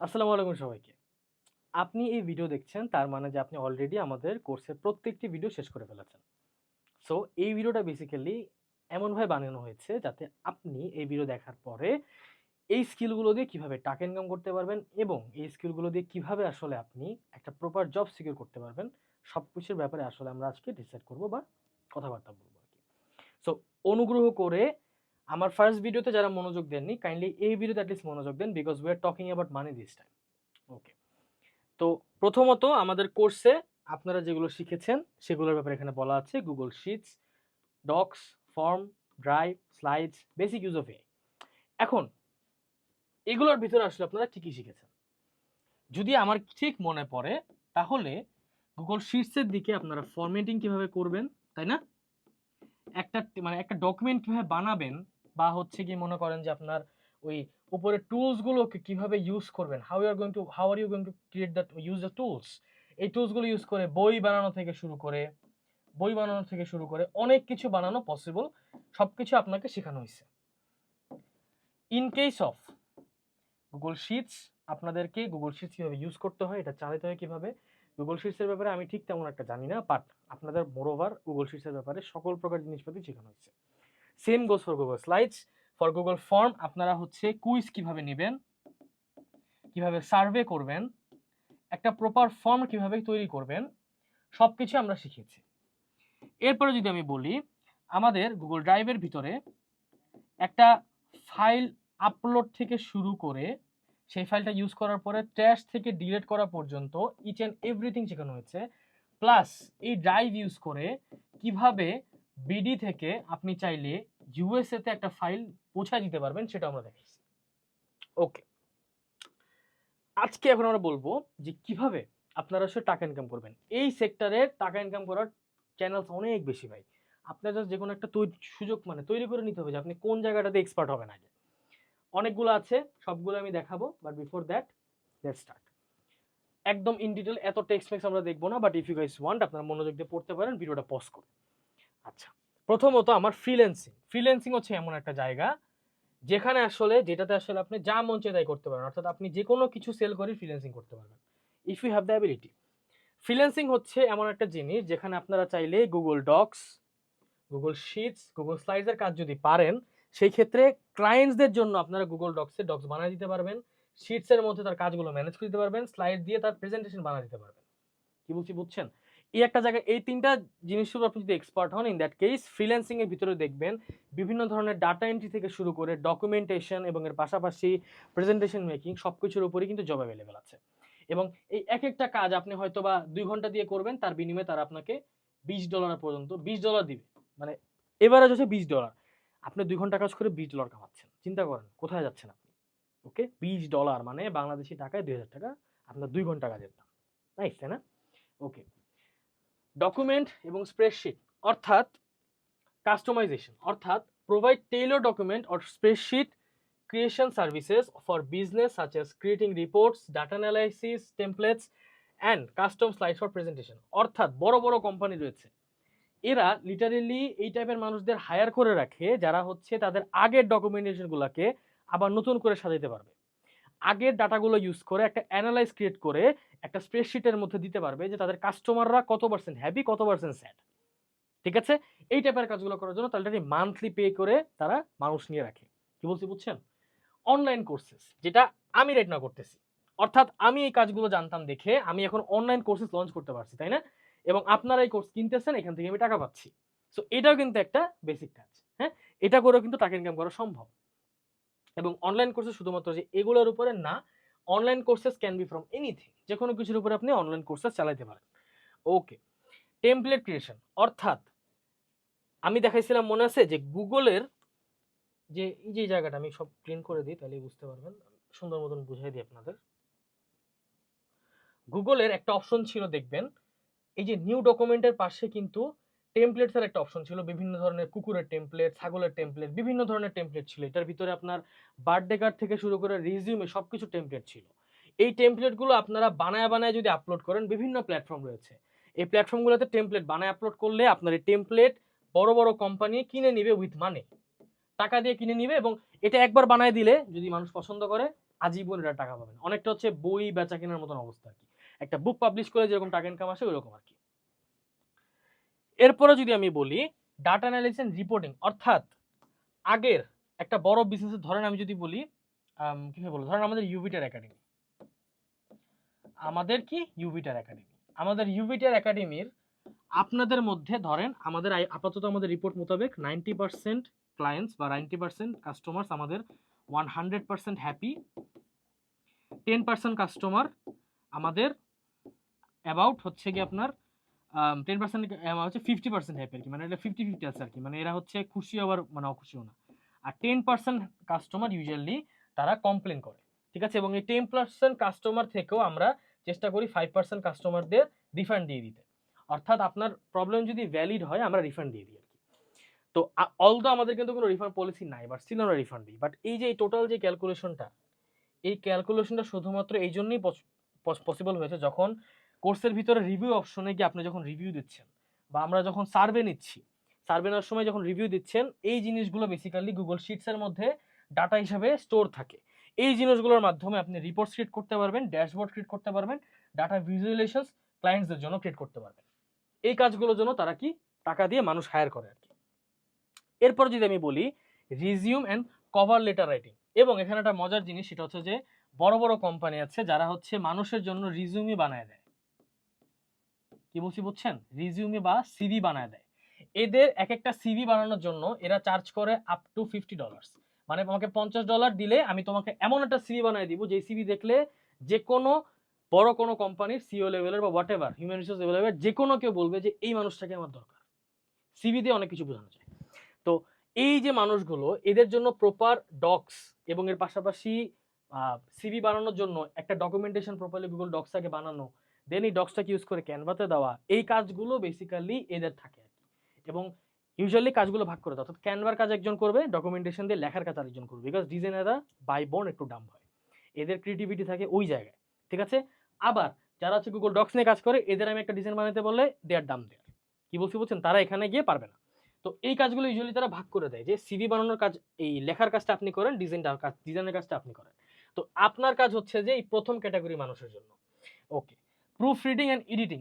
আসসালামু আলাইকুম সবাইকে। আপনি এই ভিডিও দেখছেন, তার মানে যে আপনি অলরেডি আমাদের কোর্সের প্রত্যেকটি ভিডিও শেষ করে ফেলেছেন। সো এই ভিডিওটা বেসিক্যালি এমনভাবে বানানো হয়েছে যাতে আপনি এই ভিডিও দেখার পরে এই স্কিলগুলো দিয়ে কীভাবে টাকা ইনকাম করতে পারবেন এবং এই স্কিলগুলো দিয়ে কীভাবে আসলে আপনি একটা প্রপার জব সিকিউর করতে পারবেন, সবকিছুর ব্যাপারে আসলে আমরা আজকে ডিসাইড করব বা কথাবার্তা বলব আরকি। সো অনুগ্রহ করে আমার ফার্স্ট ভিডিওতে যারা মনোযোগ দেননি কাইন্ডলি এই ভিডিওতে অ্যাটলিস্ট মনোযোগ দেন because we are talking about money this time okay তো প্রথমত আমাদের কোর্সে আপনারা যেগুলো শিখেছেন, সেগুলোর ব্যাপারে এখানে বলা আছে Google Sheets Docs Form Drive Slides basic use of এ এখন, এগুলোর ভিতরে আসলে আপনারা কী কী শিখেছেন? যদি আমার ঠিক মনে পড়ে, তাহলে গুগল শিটসের দিকে আপনারা ফরম্যাটিং কীভাবে করবেন, তাই না? একটা মানে একটা ডকুমেন্ট কীভাবে বানাবেন বা হচ্ছে কি মনে করেন যে আপনার ওই উপরে টুলসগুলোকে কীভাবে ইউজ করবেন? How are going to how are you going to create that use the tools এই টুলসগুলো ইউজ করে বই বানানো থেকে শুরু করে, বই বানানো থেকে শুরু করে অনেক কিছু বানানো পসিবল সব কিছু আপনাকে শেখানো হয়েছে in case of Google Sheets আপনাদেরকে গুগল শিটস কীভাবে ইউজ করতে হয়, এটা চালাতে হয় কীভাবে? গুগল শিটসের ব্যাপারে আমি ঠিক তেমন একটা জানি না বাট আপনাদের মোরওভার গুগল শিটসের ব্যাপারে সকল প্রকার জিনিসপাতি শেখানো হয়েছে same goes for Google Slides for Google Form আপনারা হচ্ছে কুইজ কীভাবে নেবেন, কীভাবে সার্ভে করবেন, একটা প্রপার ফর্ম কীভাবে তৈরি করবেন সব কিছু আমরা শিখেছি। এরপরে যদি আমি বলি, আমাদের গুগল ড্রাইভের ভিতরে একটা ফাইল আপলোড থেকে শুরু করে, সেই ফাইলটা ইউজ করার পরে ট্র্যাশ থেকে ডিলিট করা পর্যন্ত ইচ অ্যান্ড এভরিথিং শেখানো হয়েছে। প্লাস এই ড্রাইভ ইউজ করে কীভাবে বিডি থেকে আপনি চাইলে ইউএসএ তে একটা ফাইল পৌঁছায় দিতে পারবেন, সেটা আমরা দেখাইছি ওকে আজকে এখন আমরা বলব যে কীভাবে আপনারা আসলে টাকা ইনকাম করবেন। এই সেক্টরে টাকা ইনকাম করার চ্যানেলস অনেক বেশি ভাই। আপনার জাস্ট যে কোনো একটা তৈরি সুযোগ মানে তৈরি করে নিতে হবে যে আপনি কোন জায়গাটাতে এক্সপার্ট হবেন আগে। অনেকগুলো আছে, সবগুলো আমি দেখাবো but before that let start একদম ইন ডিটেল এত টেক্সট মেক্স আমরা দেখব না but if you guys want আপনারা মনোযোগ দিয়ে পড়তে পারেন, ভিডিওটা পজ করে আচ্ছা প্রথমত আমার ফ্রিল্যান্সিং ফ্রিল্যান্সিং হচ্ছে এমন একটা জায়গা যেখানে আসলে, যেটাতে আসলে আপনি যা মন চায় তাই করতে পারেন অর্থাৎ আপনি যে কোনো কিছু সেল করে ফ্রিল্যান্সিং করতে পারবেন if you have the ability freelancing হচ্ছে এমন একটা জিনিস যেখানে আপনারা চাইলে Google Docs Google Sheets Google স্লাইডসের কাজ যদি পারেন, সেই ক্ষেত্রে ক্লায়েন্টসদের জন্য আপনারা গুগল ডক্সে ডক্স বানিয়ে দিতে পারবেন শিটসের মধ্যে তার কাজগুলো ম্যানেজ করে দিতে পারবেন স্লাইড দিয়ে তার প্রেজেন্টেশন বানিয়ে দিতে পারবেন। কি বলছি, বুঝছেন? এই একটা জায়গায়, এই তিনটা জিনিস উপর আপনি যদি এক্সপার্ট হন ইন দ্যাট কেস ফ্রিল্যান্সিং এর ভিতরে দেখবেন বিভিন্ন ধরনের ডাটা এন্ট্রি থেকে শুরু করে ডকুমেন্টেশন এবং এর পাশাপাশি প্রেজেন্টেশন মেকিং সব কিছুর উপরই কিন্তু জব অ্যাভেলেবেল আছে। এবং এই এক একটা কাজ আপনি হয়তো বা দুই ঘণ্টা দিয়ে করবেন, তার বিনিময়ে তারা আপনাকে বিশ ডলার পর্যন্ত, বিশ ডলার দিবে। মানে এভারেজ হচ্ছে বিশ ডলার আপনি দুই ঘণ্টা কাজ করে বিশ ডলার কামাচ্ছেন। চিন্তা করেন, কোথায় যাচ্ছেন আপনি? ওকে? বিশ ডলার মানে বাংলাদেশি টাকায় দুই হাজার টাকা আপনার দুই ঘণ্টা কাজের দাম। তাই না? ওকে। ডকুমেন্ট এবং স্প্রেডশিট অর্থাৎ কাস্টমাইজেশন অর্থাৎ provide tailor document or spreadsheet creation services for business such as creating reports, data analysis, templates and custom slides for presentation. অর্থাৎ বড় বড় কোম্পানি রয়েছে। এরা লিটারেলি এই টাইপের মানুষদের হায়ার করে রাখে যারা হচ্ছে তাদের আগের ডকুমেন্টেশনগুলোকে আবার নতুন করে সাজাতে পারবে। আগের ডাটাগুলো ইউজ করে একটা অ্যানালাইজ ক্রিয়েট করে একটা স্প্রেডশিটের মধ্যে দিতে পারবে যে তাদের কাস্টমাররা কত পার্সেন্ট হ্যাপি কত পার্সেন্ট স্যাড ঠিক আছে? এই টাইপের কাজগুলো করার জন্য তাদের মান্থলি পে করে তারা মানুষ নিয়ে রাখে। কি বলছি, বুঝছেন? অনলাইন কোর্সেস যেটা আমি রাইট না করতেছি। অর্থাৎ আমি এই কাজগুলো জানতাম দেখে আমি এখন অনলাইন কোর্সেস লঞ্চ করতে পারছি, তাই না? এবং আপনারা এই কোর্স কিনতেছেন, এখান থেকে আমি টাকা পাচ্ছি। সো এটাও কিন্তু একটা বেসিক কাজ হ্যাঁ? এটা করেও কিন্তু টাকা ইনকাম করা সম্ভব। এবং অনলাইন কোর্সে শুধুমাত্র যে এগুলোর উপরে না online courses can be from anything যে কোনো কিছুর উপরে আপনি অনলাইন কোর্সেস চালাতে পারেন। ওকে টেমপ্লেট ক্রিয়েশন অর্থাৎ আমি দেখাইছিলাম মনে আছে যে গুগলের যে এই যে জায়গাটা আমি সব প্রিন্ট করে দিই তাহলে বুঝতে পারবেন। সুন্দর মতন বুঝাই দিই আপনাদের। গুগলের একটা অপশন ছিল দেখবেন, এই যে নিউ ডকুমেন্টের পাশে কিন্তু টেমপ্লেটসের একটা অপশন ছিল, বিভিন্ন ধরনের কুকুরের টেমপ্লেট ছাগলের টেমপ্লেট বিভিন্ন ধরনের টেমপ্লেট ছিল। এটার ভিতরে আপনার বার্থডে কার্ড থেকে শুরু করে রিজিউমে সব কিছু টেমপ্লেট ছিল। এই টেমপ্লেটগুলো আপনারা বানায় বানায় যদি আপলোড করেন, বিভিন্ন প্ল্যাটফর্ম রয়েছে। এই প্ল্যাটফর্মগুলোতে টেমপ্লেট বানায় আপলোড করলে আপনার এই টেমপ্লেট বড় বড় কোম্পানি কিনে নিবে উইথ মানি টাকা দিয়ে কিনে নিবে এবং এটা একবার বানায় দিলে যদি মানুষ পছন্দ করে, আজীবন এটা টাকা পাবেন। অনেকটা হচ্ছে বই বেচা কেনার মতন অবস্থা আর কি। একটা বুক পাবলিশ করে যেরকম টাকা ইনকাম আসে, ওইরকম আর কি। এরপরে যদি আমি বলি ডাটা অ্যানালিসিস এন্ড রিপোর্টিং অর্থাৎ আগের একটা বড় বিজনেসের ধরেন আমি যদি বলি কীভাবে বলব? ধরেন আমাদের ইউভিটার একাডেমি আমাদের কি? ইউভিটার একাডেমি আমাদের ইউভিটার একাডেমির আপনাদের মধ্যে, ধরেন আমাদের আপাতত আমাদের রিপোর্ট মোতাবেক নাইনটি পার্সেন্ট ক্লায়েন্টস বা নাইনটি পার্সেন্ট কাস্টমার্স আমাদের one hundred percent happy ten percent customer আমাদের অ্যাবাউট হচ্ছে কি আপনার টেন পার্সেন্ট হচ্ছে ফিফটি পার্সেন্ট হ্যাপি আর কি। মানে এটা ফিফটি ফিফটি আছে আর কি। মানে এরা হচ্ছে খুশি আবার মানে অখুশিও না। আর টেন পার্সেন্ট কাস্টমার ইউজুয়ালি তারা কমপ্লেন করে, ঠিক আছে? এবং এই টেন পার্সেন্ট কাস্টমার থেকেও আমরা চেষ্টা করি ফাইভ পার্সেন্ট কাস্টমারদের রিফান্ড দিয়ে দিতে। অর্থাৎ আপনার প্রবলেম যদি ভ্যালিড হয়, আমরা রিফান্ড দিয়ে দিই আর কি। তো অলদো আমাদের কিন্তু কোনো রিফান্ড পলিসি নাই বাট স্টিল আমরা রিফান্ড দিই। বাট এই যে এই টোটাল যে ক্যালকুলেশনটা এই ক্যালকুলেশনটা শুধুমাত্র এই জন্যই পসিবল হয়েছে যখন কোর্সের ভিতরে রিভিউ অপশনে গিয়ে আপনি যখন রিভিউ দিচ্ছেন বা আমরা যখন সার্ভে নিচ্ছি সার্ভে নেওয়ার সময় যখন রিভিউ দিচ্ছেন, এই জিনিসগুলো বেসিক্যালি গুগল শিটসের মধ্যে ডাটা হিসাবে স্টোর থাকে। এই জিনিসগুলোর মাধ্যমে আপনি রিপোর্ট ক্রিয়েট করতে পারবেন ড্যাশবোর্ড ক্রিয়েট করতে পারবেন ডাটা ভিজুয়ালাইজেশনস ক্লায়েন্টসদের জন্য ক্রিয়েট করতে পারবেন। এই কাজগুলোর জন্য তারা কি টাকা দিয়ে মানুষ হায়ার করে আর কি এরপর যদি আমি বলি resume and cover letter writing এবং এখানে একটা মজার জিনিস সেটা হচ্ছে যে বড় বড় কোম্পানি আছে যারা হচ্ছে মানুষের জন্য রিজিউমি বানায় দেয় কি বলছি বুঝছেন? রিজিউমি বা সিভি বানায় দেয়। এদের এক একটা সিভি বানানোর জন্য এরা চার্জ করে আপ টু ফিফটি ডলার্স মানে আমাকে পঞ্চাশ ডলার দিলে আমি তোমাকে এমন একটা সিভি বানায় দিব যে সিভি দেখলে যে কোনো বড় কোনো কোম্পানির সিও লেভেলের বা হোয়াট এভার হিউম্যান রিসোর্স লেভেলের যে কোনো কেউ বলবে যে, এই মানুষটাকে আমার দরকার। সিভি দিয়ে অনেক কিছু বোঝানো যায়। তো এই যে মানুষগুলো, এদের জন্য প্রপার ডক্স এবং এর পাশাপাশি সিভি বানানোর জন্য একটা ডকুমেন্টেশন প্রপারলি গুগল ডক্সটাকে বানানো দেন এই ডক্সটাকে ইউজ করে ক্যানভাতে দেওয়া, এই কাজগুলো বেসিক্যালি এদের থাকে আর কি। এবং ইউজুয়ালি কাজগুলো ভাগ করে দেওয়া, অর্থাৎ ক্যানভার কাজ একজন করবে ডকুমেন্টেশন দিয়ে লেখার কাজ আরেকজন করবে। বিকজ ডিজাইনাররা বাই বোন একটু ডাম হয়। এদের ক্রিয়েটিভিটি থাকে ওই জায়গায়, ঠিক আছে? আবার যারা হচ্ছে গুগল ডক্স নিয়ে কাজ করে, এদের আমি একটা ডিজাইন বানাতে বললে দেয়ার ডাম দেয়ার কি বলছি বলছেন তারা এখানে গিয়ে পারবে না। তো এই কাজগুলো ইউজুয়ালি তারা ভাগ করে দেয়। যে সিভি বানানোর কাজ, এই লেখার কাজটা আপনি করেন ডিজাইনটার কাজ ডিজাইনের কাজটা আপনি করেন। তো আপনার কাজ হচ্ছে যে এই প্রথম ক্যাটাগরি মানুষের জন্য। Okay proofreading and editing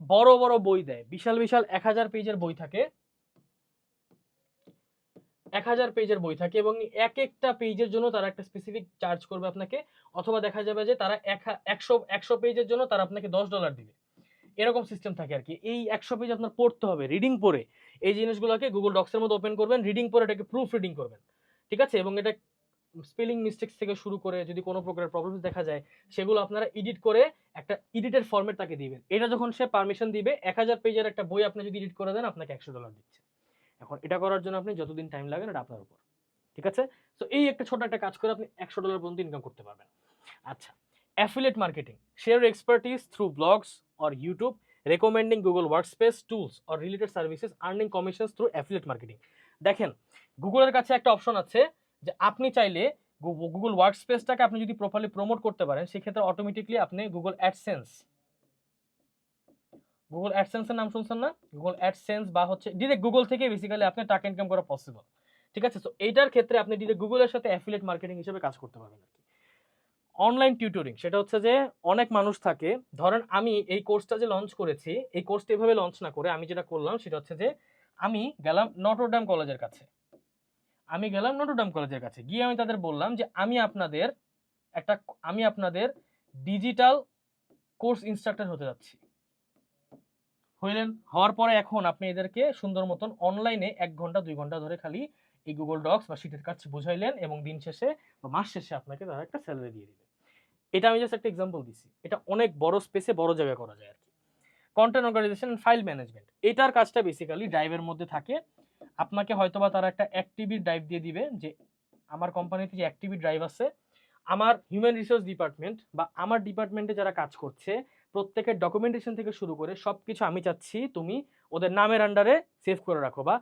বড় বড় বই দেয়। বিশাল বিশাল এক হাজার পেজের বই থাকে। এক হাজার পেজের বই থাকে এবং এক একটা পেজের জন্য তারা একটা স্পেসিফিক চার্জ করবে আপনাকে। অথবা দেখা যাবে যে তারা একশো একশো পেজের জন্য তারা আপনাকে দশ ডলার দিবে। এরকম সিস্টেম থাকে আর কি। এই একশো পেজ আপনার পড়তে হবে রিডিং পড়ে। এই জিনিসগুলোকে গুগল ডক্সের মধ্যে ওপেন করবেন। রিডিং পরে এটাকে প্রুফ রিডিং করবেন। ঠিক আছে? এবং এটা স্পেলিং মিস্টেক্স থেকে শুরু করে যদি কোনো প্রকারের প্রবলেম দেখা যায়, সেগুলো আপনারা এডিট করে একটা এডিটের ফরম্যাট তাকে দিবেন। এটা যখন সে পারমিশন দিবে, এক হাজার পেজের একটা বই আপনি যদি এডিট করে দেন, আপনাকে একশো ডলার দিচ্ছে। এখন এটা করার জন্য আপনি যতদিন টাইম লাগেন এটা আপনার উপর। ঠিক আছে? তো এই একটা ছোট একটা কাজ করে আপনি একশো ডলার পর্যন্ত ইনকাম করতে পারবেন। আচ্ছা affiliate marketing share expertise through blogs or YouTube recommending Google Workspace tools or related services earning commissions through affiliate marketing দেখেন গুগলের কাছে একটা অপশন আছে যে আপনি চাইলে গুগল ওয়ার্কস্পেসটাকে আপনি যদি প্রপারলি প্রমোট করতে পারেন, সেক্ষেত্রে অটোমেটিকলি আপনি গুগল অ্যাডসেন্স গুগল অ্যাডসেন্সের নাম শুনছেন না? গুগল অ্যাডসেন্স বা হচ্ছে ডিরেক্ট গুগল থেকে বেসিক্যালি আপনি টাকা ইনকাম করা পসিবল ঠিক আছে? তো এইটার ক্ষেত্রে আপনি ডিরেক্ট গুগলের সাথে অ্যাফিলেট মার্কেটিং হিসেবে কাজ করতে পারবেন আর কি। অনলাইন টিউটোরিং সেটা হচ্ছে যে অনেক মানুষ থাকে, ধরেন আমি এই কোর্সটা যে লঞ্চ করেছি, এই কোর্সটা এভাবে লঞ্চ না করে আমি যেটা করলাম, সেটা হচ্ছে যে আমি গেলাম নটরডাম কলেজের কাছে। আমি গেলাম নটরডাম কলেজের কাছে। গিয়ে আমি তাদের বললাম যে, আমি আপনাদের একটা, আমি আপনাদের ডিজিটাল কোর্স ইনস্ট্রাক্টর হতে যাচ্ছি। হইলেন, হওয়ার পরে এখন আপনি এদেরকে সুন্দর মতন অনলাইনে এক ঘণ্টা, দুই ঘণ্টা ধরে খালি এই গুগল ডক্স বা শিটের কাজ বুঝাইলেন এবং দিন শেষে বা মাস শেষে আপনাকে তারা একটা স্যালারি দিয়ে দিবে। এটা আমি জাস্ট একটা এক্সাম্পল দিছি। এটা অনেক বড় স্পেসে বড় জায়গায় করা যায় আর কি। কন্টেন্ট অর্গানাইজেশন ফাইল ম্যানেজমেন্ট এটার কাজটা বেসিক্যালি ড্রাইভের মধ্যে থাকে। আপনাকে হয়তোবা তারা একটা অ্যাক্টিভি ড্রাইভ দিয়ে দিবে যে আমার কোম্পানিতে যে অ্যাক্টিভি ড্রাইভ আছে, আমার হিউম্যান রিসোর্স ডিপার্টমেন্ট বা আমার ডিপার্টমেন্টে যারা কাজ করছে, প্রত্যেকের ডকুমেন্টেশন থেকে শুরু করে সব কিছু আমি চাচ্ছি তুমি ওদের নামের আন্ডারে সেভ করে রাখো বা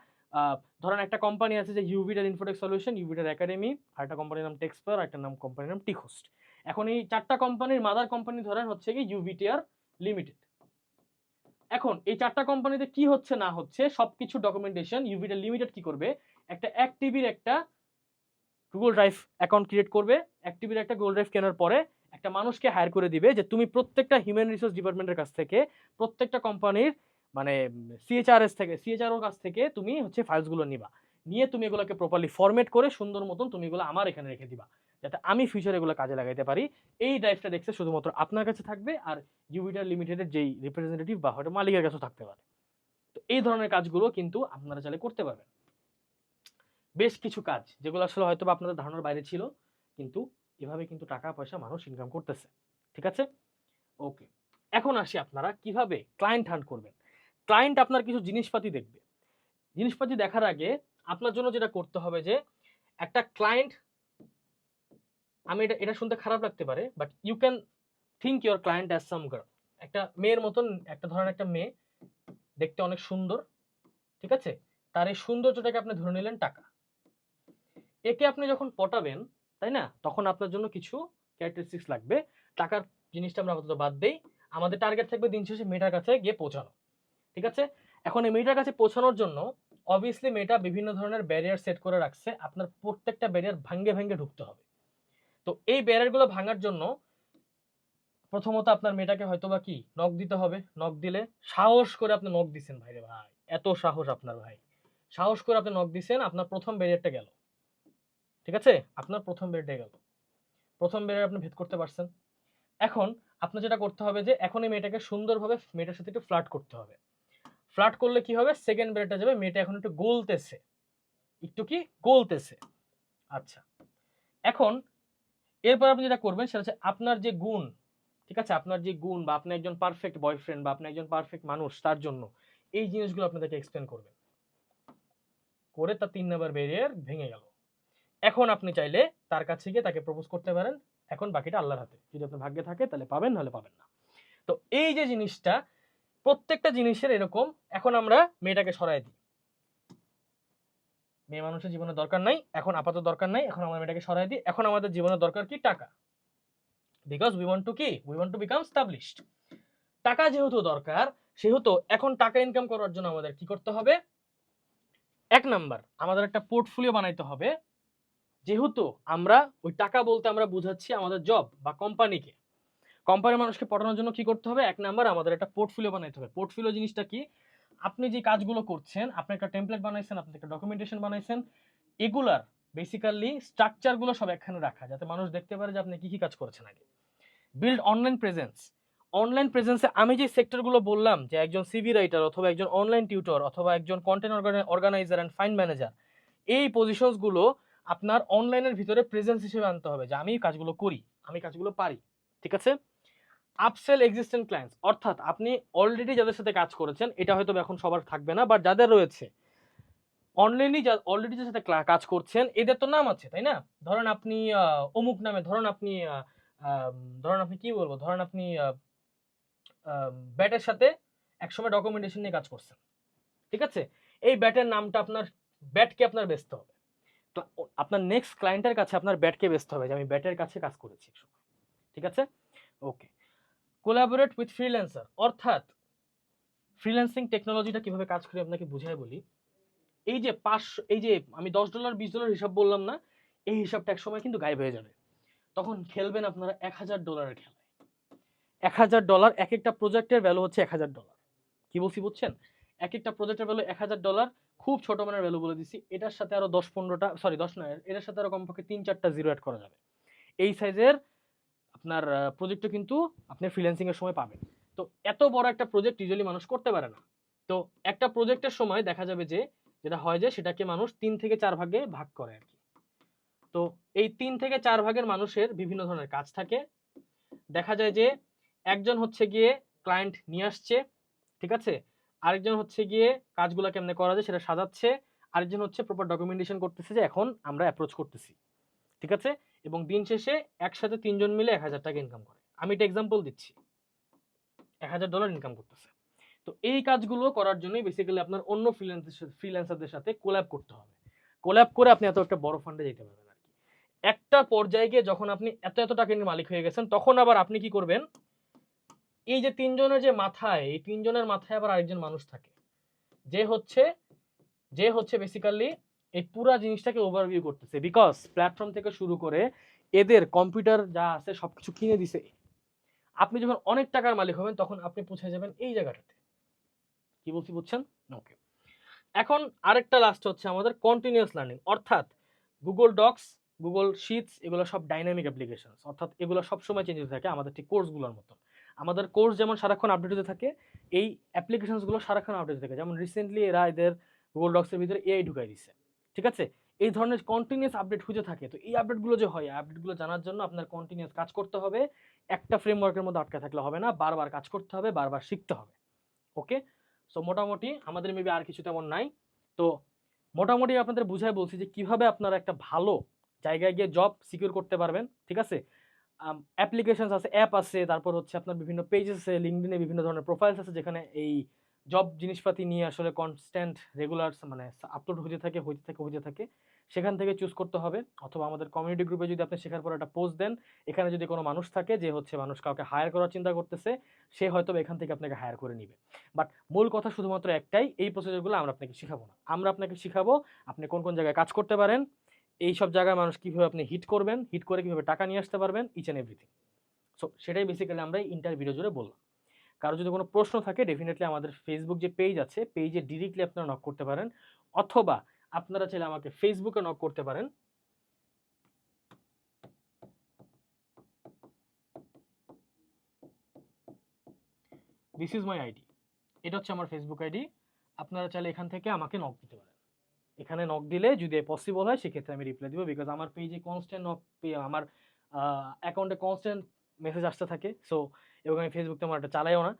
ধরেন একটা কোম্পানি আছে যে ইউভিটার ইনফোটেক সলিউশন ইউভিটার একাডেমি আর একটা কোম্পানির নাম টেক্সপার একটা নাম কোম্পানির নাম টিকোস্ট এখন এই চারটা কোম্পানির মাদার কোম্পানি ধরেন হচ্ছে কি ইউভিটিআর লিমিটেড এখন এই চারটা কোম্পানিতে কি হচ্ছে, না হচ্ছে, সবকিছু ডকুমেন্টেশন ইউভিটার লিমিটেড কি করবে? একটা এক টিভির একটা গুগল ড্রাইভ অ্যাকাউন্ট ক্রিয়েট করবে অ্যাক্টিভির একটা গুগল ড্রাইভ কেনার পরে একটা মানুষকে হায়ার করে দিবে যে তুমি প্রত্যেকটা হিউম্যান রিসোর্স ডিপার্টমেন্টের কাছ থেকে, প্রত্যেকটা কোম্পানির মানে সিএচআরএস থেকে সিএচআরওর কাছ থেকে তুমি হচ্ছে ফাইলসগুলো নিবা। নিয়ে তুমি এগুলোকে প্রপারলি ফরম্যাট করে সুন্দর মতন তুমি এগুলো আমার এখানে রেখে দিবা। যাতে আমি ফিউচারে এগুলো কাজে লাগাইতে পারি। এই ড্রাইভটা দেখছে শুধুমাত্র আপনার কাছে থাকবে আর ইউবিটার লিমিটেডের যেই রিপ্রেজেন্টেটিভ বা হয়তো মালিকের কাছেও থাকতে পারে। তো এই ধরনের কাজগুলো কিন্তু আপনারা চাইলে করতে পারবেন। বেশ কিছু কাজ, যেগুলো আসলে হয়তো আপনাদের ধারণার বাইরে ছিল, কিন্তু এভাবে কিন্তু টাকা পয়সা মানুষ ইনকাম করতেছে। ঠিক আছে? ওকে এখন আসি আপনারা কীভাবে ক্লায়েন্ট হান্ট করবেন। ক্লায়েন্ট আপনার কিছু জিনিসপাতি দেখবে। জিনিসপাতি দেখার আগে আপনার জন্য যেটা করতে হবে যে, একটা ক্লায়েন্ট আমি এটা এটা শুনতে খারাপ লাগতে পারে but you can think your client as some girl একটা মেয়ের মতন, একটা ধরেন একটা মেয়ে, দেখতে অনেক সুন্দর, ঠিক আছে? তার এই সৌন্দর্যটাকে আপনি ধরে নিলেন টাকা। একে আপনি যখন পটাবেন, তাই না? তখন আপনার জন্য কিছু ক্যারেক্টারিস্টিক্স লাগবে। টাকার জিনিসটা আমরা আপাতত বাদ দেই। আমাদের টার্গেট থাকবে দিন শেষে মেয়েটার কাছে গিয়ে পৌঁছানো, ঠিক আছে? এখন এই মেয়েটার কাছে পৌঁছানোর জন্য অবভিয়াসলি মেয়েটা বিভিন্ন ধরনের ব্যারিয়ার সেট করে রাখছে। আপনার প্রত্যেকটা ব্যারিয়ার ভাঙ্গে ভাঙ্গে ঢুকতে হবে। এই ব্যারিয়ারগুলো ভাঙার জন্য প্রথমত আপনার মেয়েটাকে হয়তো বা কি নখ দিতে হবে। নখ দিলে সাহস করে আপনি নখ দিছেন, ভাইরে ভাই। এত সাহস আপনার ভাই। সাহস করে আপনি নখ দিছেন, আপনার প্রথম ব্যারিয়ারটা গেল। ঠিক আছে? আপনার প্রথম ব্যারিয়ারটা গেল। প্রথম ব্যারিয়ার আপনি ভেদ করতে পারছেন। এখন আপনার যেটা করতে হবে যে, এখন এই মেয়েটাকে সুন্দরভাবে মেয়েটার সাথে একটু ফ্লার্ট করতে হবে। ফ্লার্ট করলে কি হবে? সেকেন্ড ব্যারিয়ারটা যাবে, মেয়েটা এখন একটু গলতেছে। একটু কি? গলতেছে। আচ্ছা। এখন এরপর আপনি যেটা করবেন সেটা হচ্ছে আপনার যে গুণ, ঠিক আছে? আপনার যে গুণ বা আপনি একজন পারফেক্ট বয়ফ্রেন্ড বা আপনি একজন পারফেক্ট মানুষ, তার জন্য এই জিনিসগুলো আপনাদেরকে এক্সপ্লেন করবেন। করে তার তিন নাম্বার ব্যারিয়ার ভেঙে গেল। এখন আপনি চাইলে তার কাছে গিয়ে তাকে প্রপোজ করতে পারেন। এখন বাকিটা আল্লাহর হাতে। যদি আপনার ভাগ্যে থাকে, তাহলে পাবেন, নাহলে পাবেন না। তো এই যে জিনিসটা, প্রত্যেকটা জিনিসের এরকম। এখন আমরা মেয়েটাকে সরাই দিই। মেয়ে মানুষের জীবনে দরকার নাই, এখন আপাতত দরকার নাই, এখন আমরা মেয়েটাকে সরাই দিই, এখন আমাদের জীবনে দরকার কি? টাকা। বিকজ উই ওয়ান্ট টু কি? We want to become established টাকা যেহেতু দরকার, সেহেতু এখন টাকা ইনকাম করার জন্য আমাদের কি করতে হবে? এক নাম্বার, আমাদের একটা পোর্টফোলিও বানাইতে হবে, যেহেতু আমরা ওই টাকা বলতে আমরা বুঝাচ্ছি আমাদের জব বা কোম্পানিকে কোম্পানির মানুষকে পড়ানোর জন্য কি করতে হবে? এক নাম্বার, আমাদের একটা পোর্টফোলিও বানাইতে হবে। পোর্টফোলিও জিনিসটা কি? আপনি যে কাজগুলো করছেন, আপনি একটা টেমপ্লেট বানাইছেন, আপনি একটা ডকুমেন্টেশন বানাইছেন, এগুলার বেসিক্যালি স্ট্রাকচারগুলো সব একখানে রাখা, যাতে মানুষ দেখতে পারে যে আপনি কি কি কাজ করেছেন আগে। বিল্ড অনলাইন প্রেজেন্স অনলাইন প্রেজেন্সে আমি যে সেক্টরগুলো বললাম, যে একজন সিভি রাইটার অথবা একজন অনলাইন টিউটর অথবা একজন content organizer and fine manager এই পজিশনসগুলো আপনার অনলাইনের ভিতরে প্রেজেন্স হিসেবে আনতে হবে, যে আমি কাজগুলো করি, আমি কাজগুলো পারি, ঠিক আছে? আপসেল এক্সিস্টেন্ট ক্লায়েন্টস অর্থাৎ আপনি অলরেডি যাদের সাথে কাজ করেছেন, এটা হয়তো এখন সবার থাকবে না বাট যাদের রয়েছে অনলাইনলি যা অলরেডি যাদের সাথে কাজ করছেন, এদের তো নাম আছে, তাই না? ধরেন আপনি অমুক নামে, ধরেন আপনি ধরেন আপনি কি বলব? ধরেন আপনি ব্যাটের সাথে একসময় ডকুমেন্টেশন নিয়ে কাজ করছেন, ঠিক আছে? এই ব্যাটের নামটা আপনার ব্যাটকে আপনার বেচতে হবে। ও- আপনার নেক্সট ক্লায়েন্টের কাছে আপনার ব্যাটকে বেচতে হবে, যে আমি ব্যাটের কাছে কাজ করেছি ঠিক আছে? ওকে কোলাবোরেট উইথ ফ্রিল্যান্সার অর্থাৎ ফ্রিল্যান্সিং টেকনোলজিটা কীভাবে কাজ করে আপনাকে বুঝাই বলি। এই যে পাঁচশো এই যে আমি দশ ডলার বিশ ডলার হিসাব বললাম না, এই হিসাবটা এক সময় কিন্তু গায়েব হয়ে যাবে। তখন খেলবেন আপনারা এক হাজার ডলারের খেলায়। এক হাজার ডলার এক একটা প্রজেক্টের ভ্যালু হচ্ছে এক হাজার ডলার কি বলছি বুঝছেন? এক একটা প্রজেক্টের ভ্যালু এক হাজার ডলার খুব ছোট মানের ভ্যালু বলে দিছি। এটার সাথে আরও দশ পনেরোটা সরি দশ নয় এটার সাথে আরও কমপক্ষে তিন চারটা জিরো অ্যাড করা যাবে। এই সাইজের আপনার প্রজেক্টও কিন্তু আপনি ফ্রিল্যান্সিং এর সময় পাবেন। তো এত বড় একটা প্রজেক্ট ইউজুয়ালি মানুষ করতে পারে না। তো একটা প্রজেক্টের সময় দেখা যাবে যে, যেটা হয় যে, সেটাকে মানুষ তিন থেকে চার ভাগে ভাগ করে আর কি। তো এই তিন থেকে চার ভাগের মানুষের বিভিন্ন ধরনের কাজ থাকে। দেখা যায় যে, একজন হচ্ছে গিয়ে ক্লায়েন্ট নিয়ে আসছে, ঠিক আছে? আরেকজন হচ্ছে গিয়ে কাজগুলো কেমনে করা যায় সেটা সাজাচ্ছে। আরেকজন হচ্ছে প্রপার ডকুমেন্টেশন করতেছে যে, এখন আমরা অ্যাপ্রোচ করতেছি, ঠিক আছে? এবং দিন শেষে একসাথে তিনজন মিলে এক হাজার টাকা ইনকাম করে। আমি এটা এক্সাম্পল দিচ্ছি। এক হাজার ডলার ইনকাম করতেছে। তো এই কাজগুলো করার জন্যই বেসিক্যালি আপনার অন্য ফ্রিল্যান্সারদের সাথে কোল্যাব করতে হবে। কোল্যাব করে আপনি এত একটা বড় ফান্ডে যেতে পারবেন আর কি। একটা পর্যায়ে গিয়ে যখন আপনি এত এত টাকা নিয়ে মালিক হয়ে গেছেন, তখন আবার আপনি কি করবেন? এই যে তিনজনের যে মাথায়, এই তিনজনের মাথায় আবার আরেকজন মানুষ থাকে। যে হচ্ছে যে হচ্ছে বেসিক্যালি এই পুরা জিনিসটাকে ওভারভিউ করতেছে। বিকজ প্ল্যাটফর্ম থেকে শুরু করে এদের কম্পিউটার যা আছে সব কিছু কিনে দিছে। আপনি যখন অনেক টাকার মালিক হবেন, তখন আপনি পৌঁছে যাবেন এই জায়গাটাতে। কি বলছি বুঝছেন? ওকে এখন আরেকটা লাস্ট হচ্ছে আমাদের কন্টিনিউয়াস লার্নিং অর্থাৎ গুগল ডক্স গুগল শিটস এগুলো সব ডাইনামিক অ্যাপ্লিকেশন অর্থাৎ এগুলো সবসময় চেঞ্জ হতে থাকে আমাদের ঠিক কোর্সগুলোর মতন। আমাদের কোর্স যেমন সারাক্ষণ আপডেট হতে থাকে, এই অ্যাপ্লিকেশনসগুলো সারাক্ষণ আপডেট হতে থাকে। যেমন রিসেন্টলি এরা এদের গুগল ডক্সের ভিতরে এআই ঢুকাই দিছে। ঠিক আছে? এই ধরনের কন্টিনিউয়াস আপডেট হতে থাকে। তো এই আপডেটগুলো যে হয় আপডেটগুলো জানার জন্য আপনার কন্টিনিউয়াস কাজ করতে হবে। একটা ফ্রেমওয়ার্কের মধ্যে আটকে থাকলে হবে না, বারবার কাজ করতে হবে, বারবার শিখতে হবে। ওকে সো মোটামুটি আমাদের মেবি আর কিছু তেমন নাই। তো, মোটামুটি আপনাদের বুঝাই বলছি যে কীভাবে আপনারা একটা ভালো জায়গায় গিয়ে জব সিকিউর করতে পারবেন, ঠিক আছে? অ্যাপ্লিকেশনস আছে অ্যাপ আছে, তারপর হচ্ছে আপনার বিভিন্ন পেজেস আছে লিঙ্কডিনে বিভিন্ন ধরনের প্রোফাইলস আছে, যেখানে এই জব জিনিসপাতি নিয়ে আসলে কনস্ট্যান্ট রেগুলার মানে আপলোড হতে থাকে, হইতে থাকে হইতে থাকে, সেখান থেকে চুজ করতে হবে। অথবা আমাদের কমিউনিটি গ্রুপে যদি আপনি শেখার পর একটা পোস্ট দেন, এখানে যদি কোনো মানুষ থাকে যে হচ্ছে মানুষ কাউকে হায়ার করার চিন্তা করতেছে, সে হয়তো এখান থেকে আপনাকে হায়ার করে নিবে। বাট মূল কথা শুধুমাত্র একটাই, এই প্রসিজারগুলো আমরা আপনাকে শেখাবো না। আমরা আপনাকে শেখাবো আপনি কোন কোন জায়গায় কাজ করতে পারেন, এই সব জায়গায় মানুষ কীভাবে আপনি হিট করবেন হিট করে কীভাবে টাকা নিয়ে আসতে পারবেন ইচ অ্যান্ড এভরিথিং সো সেটাই বেসিক্যালি আমরা ইন্টার জুড়ে বললাম। কারও যদি কোনো প্রশ্ন থাকে ডেফিনেটলি আমাদের ফেসবুক যে পেজ আছে পেজে ডিরেক্টলি আপনারা নক করতে পারেন। অথবা আপনারা চাইলে আমাকে ফেসবুকে নক করতে পারেন। দিস ইজ মাই আইডি এটা হচ্ছে আমার ফেসবুক আইডি আপনারা চাইলে এখান থেকে আমাকে নক দিতে পারেন। এখানে নক দিলে যদি পসিবল হয়, সেক্ষেত্রে আমি রিপ্লাই দিব বিকজ আমার পেজে কনস্ট্যান্ট নক আমার অ্যাকাউন্টে কনস্ট্যান্ট মেসেজ আসতে থাকে। সো এবং আমি ফেসবুক তেমন একটা চালাইও না।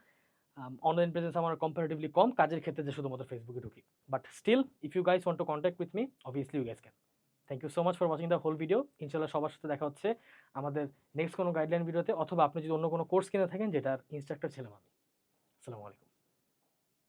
অনলাইন প্রেজেন্স আমার কম্পারেটিভলি কম, কাজের ক্ষেত্রে যে শুধুমাত্র ফেসবুকে ঢুকি। But still if you guys want to contact with me obviously you guys can thank you so much for watching the whole video ইনশাল্লাহ সবার সাথে দেখা হচ্ছে আমাদের নেক্সট কোনো গাইডলাইন ভিডিওতে অথবা আপনি যদি অন্য কোনো কোর্স কিনে থাকেন, যেটার ইনস্ট্রাক্টর ছিলাম আমি। আসসালামু আলাইকুম।